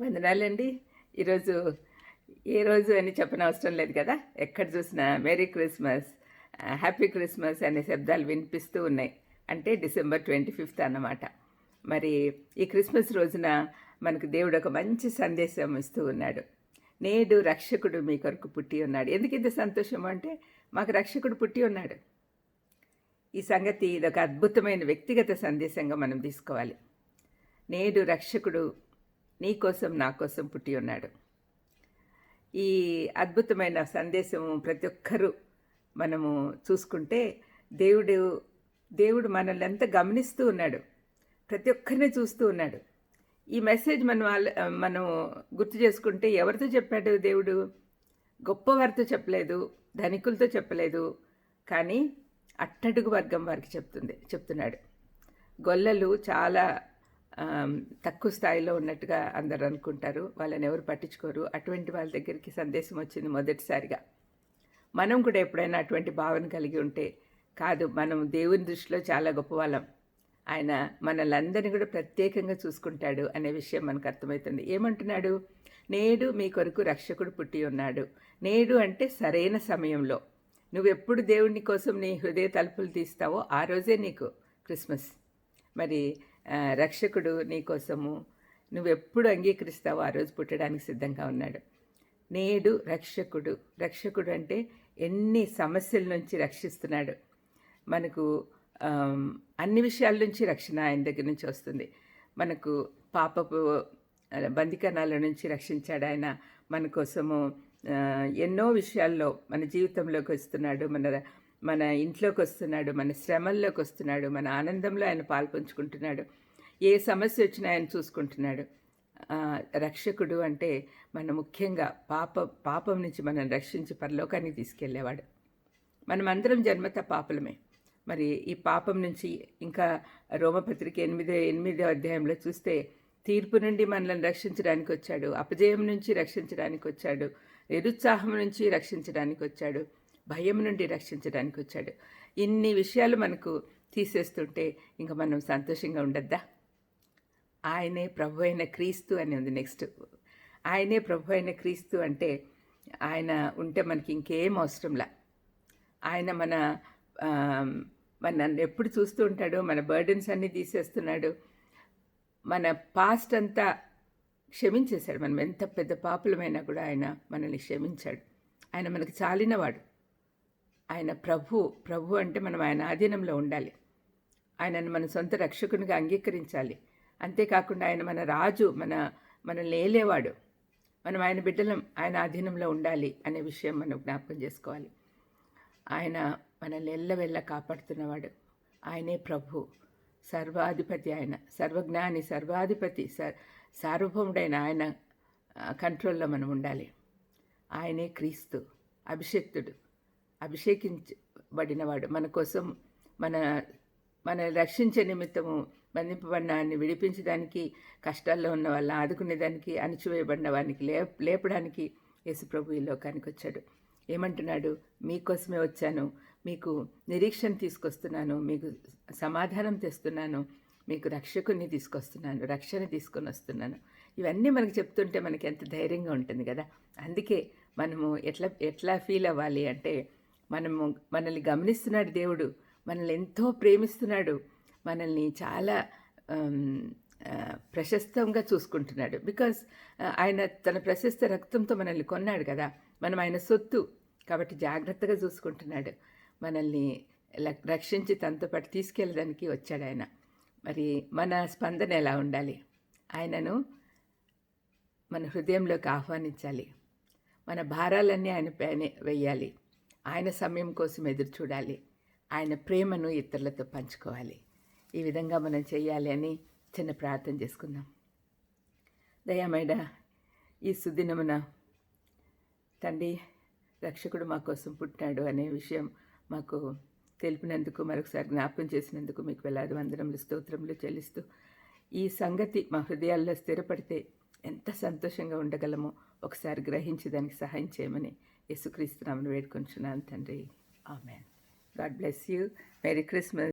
వందనాలండి. ఈరోజు ఏ రోజు అని చెప్పనవసరం లేదు కదా? ఎక్కడ చూసినా మేరీ క్రిస్మస్ హ్యాపీ క్రిస్మస్ అనే శబ్దాలు వినిపిస్తూ ఉన్నాయి. అంటే డిసెంబర్ ట్వంటీ ఫిఫ్త్ అన్నమాట. మరి ఈ క్రిస్మస్ రోజున మనకు దేవుడు ఒక మంచి సందేశం ఇస్తూ ఉన్నాడు. నేడు రక్షకుడు మీ కొరకు పుట్టి ఉన్నాడు. ఎందుకు ఇంత సంతోషం అంటే మాకు రక్షకుడు పుట్టి ఉన్నాడు. ఈ సంగతి ఇదొక అద్భుతమైన వ్యక్తిగత సందేశంగా మనం తీసుకోవాలి. నేడు రక్షకుడు నీ కోసం నా కోసం పుట్టి ఉన్నాడు. ఈ అద్భుతమైన సందేశము ప్రతి ఒక్కరూ మనము చూసుకుంటే దేవుడు దేవుడు మనల్ని ఎంత గమనిస్తూ ఉన్నాడు ప్రతి ఒక్కరిని చూస్తూ ఉన్నాడు. ఈ మెసేజ్ మనం మనం గుర్తు చేసుకుంటే ఎవరితో చెప్పాడు దేవుడు? గొప్పవారితో చెప్పలేదు ధనికులతో చెప్పలేదు కానీ అట్టడుగు వర్గం వారికి చెప్తుంది చెప్తున్నాడు. గొల్లలు చాలా తక్కువ స్థాయిలో ఉన్నట్టుగా అందరు అనుకుంటారు. వాళ్ళని ఎవరు పట్టించుకోరు. అటువంటి వాళ్ళ దగ్గరికి సందేశం వచ్చింది మొదటిసారిగా. మనం కూడా ఎప్పుడైనా అటువంటి భావన కలిగి ఉంటే కాదు మనం దేవుని దృష్టిలో చాలా గొప్పవాళ్ళం. ఆయన మనలందరినీ కూడా ప్రత్యేకంగా చూసుకుంటాడు అనే విషయం మనకు అర్థమవుతుంది. ఏమంటున్నాడు? నేడు మీ కొరకు రక్షకుడు పుట్టి ఉన్నాడు. నేడు అంటే సరైన సమయంలో. నువ్వెప్పుడు దేవుని కోసం నీ హృదయ తలుపులు తీస్తావో ఆ రోజే నీకు క్రిస్మస్. మరి రక్షకుడు నీకోసము నువ్వెప్పుడు అంగీకరిస్తావో ఆ రోజు పుట్టడానికి సిద్ధంగా ఉన్నాడు. నేడు రక్షకుడు. రక్షకుడు అంటే ఎన్ని సమస్యల నుంచి రక్షిస్తున్నాడు. మనకు అన్ని విషయాల నుంచి రక్షణ ఆయన దగ్గర నుంచి వస్తుంది. మనకు పాపపు బందికణాల నుంచి రక్షించాడు ఆయన. మన కోసము ఎన్నో విషయాల్లో మన జీవితంలోకి వస్తున్నాడు. మన మన ఇంట్లోకి వస్తున్నాడు మన శ్రమల్లోకి వస్తున్నాడు మన ఆనందంలో ఆయన పాల్పంచుకుంటున్నాడు ఏ సమస్య వచ్చినా ఆయన చూసుకుంటున్నాడు. రక్షకుడు అంటే మన ముఖ్యంగా పాప పాపం నుంచి మనం రక్షించి పరలోకానికి తీసుకెళ్ళేవాడు. మనమందరం జన్మత పాపలమే. మరి ఈ పాపం నుంచి ఇంకా రోమపత్రిక ఎనిమిదో ఎనిమిదో అధ్యాయంలో చూస్తే తీర్పు నుండి మనల్ని రక్షించడానికి వచ్చాడు అపజయం నుంచి రక్షించడానికి వచ్చాడు నిరుత్సాహం నుంచి రక్షించడానికి వచ్చాడు. భయం నుండి రక్షించడానికి వచ్చాడు ఇన్ని విషయాలు మనకు తీసేస్తుంటే ఇంకా మనం సంతోషంగా ఉండద్దా? ఆయనే ప్రభు అయిన క్రీస్తు అని ఉంది నెక్స్ట్. ఆయనే ప్రభు అయిన క్రీస్తు అంటే ఆయన ఉంటే మనకి ఇంకేం అవసరంలా? ఆయన మన మన ఎప్పుడు చూస్తూ ఉంటాడు మన బర్డెన్స్ అన్నీ తీసేస్తున్నాడు. మన పాస్ట్ అంతా క్షమించేశాడు. మనం ఎంత పెద్ద పాపులమైనా కూడా ఆయన మనల్ని క్షమించాడు. ఆయన మనకు చాలినవాడు. ఆయన ప్రభు ప్రభు అంటే మనం ఆయన ఆధీనంలో ఉండాలి. ఆయనను మన సొంత రక్షకునిగా అంగీకరించాలి. అంతేకాకుండా ఆయన మన రాజు మన మనల్ని ఏలేవాడు. మనం ఆయన బిడ్డలం ఆయన ఆధీనంలో ఉండాలి అనే విషయం మనం జ్ఞాపకం చేసుకోవాలి. ఆయన మనల్ని ఎల్లవెల్ల కాపాడుతున్నవాడు. ఆయనే ప్రభు సర్వాధిపతి ఆయన సర్వజ్ఞాని సర్వాధిపతి సర్ సార్వభౌముడైన ఆయన కంట్రోల్లో మనం ఉండాలి. ఆయనే క్రీస్తు అభిషక్తుడు. అభిషేకించబడినవాడు. మన కోసం మన మన రక్షించే నిమిత్తము బంధింపబడిన వారిని విడిపించడానికి కష్టాల్లో ఉన్న వాళ్ళని ఆదుకునేదానికి అణిచివేయబడిన వారికి లే లేపడానికి యేసుప్రభు ఈ లోకానికి వచ్చాడు. ఏమంటున్నాడు? మీకోసమే వచ్చాను. మీకు నిరీక్షణ తీసుకొస్తున్నాను. మీకు సమాధానం తెస్తున్నాను. మీకు రక్షకుని తీసుకొస్తున్నాను. రక్షణ తీసుకొని వస్తున్నాను. ఇవన్నీ మనకు చెప్తుంటే మనకి ఎంత ధైర్యంగా ఉంటుంది కదా. అందుకే మనము ఎట్లా ఎట్లా ఫీల్ అవ్వాలి అంటే మనము మనల్ని గమనిస్తున్నాడు దేవుడు. మనల్ని ఎంతో ప్రేమిస్తున్నాడు. మనల్ని చాలా ప్రశస్తంగా చూసుకుంటున్నాడు. బికాస్ ఆయన తన ప్రశస్త రక్తంతో మనల్ని కొన్నాడు కదా. మనం ఆయన సొత్తు కాబట్టి జాగ్రత్తగా చూసుకుంటున్నాడు. మనల్ని రక్షించి తనతో పాటు తీసుకెళ్ళడానికి వచ్చాడు ఆయన. మరి మన స్పందన ఎలా ఉండాలి? ఆయనను మన హృదయంలోకి ఆహ్వానించాలి. మన భారాలన్నీ ఆయన పైన వెయ్యాలి ఆయన సమయం కోసం ఎదురు చూడాలి. ఆయన ప్రేమను ఇతరులతో పంచుకోవాలి. ఈ విధంగా మనం చేయాలి అని చిన్న ప్రార్థన చేసుకుందాం. దయామేడ ఈ సుదినమున తండ్రి రక్షకుడు మా కోసం పుట్టాడు అనే విషయం మాకు తెలిపినందుకు మరొకసారి జ్ఞాపకం చేసినందుకు మీకు వేలాది వందనములు స్తోత్రములు చెల్లిస్తూ ఈ సంగతి మా హృదయాల్లో స్థిరపడితే ఎంత సంతోషంగా ఉండగలమో ఒకసారి గ్రహించి దానికి సహాయం చేయమని యేసుక్రీస్తు నామను వేడుకుంటున్నాను తండ్రి. Amen. God bless you. Merry Christmas.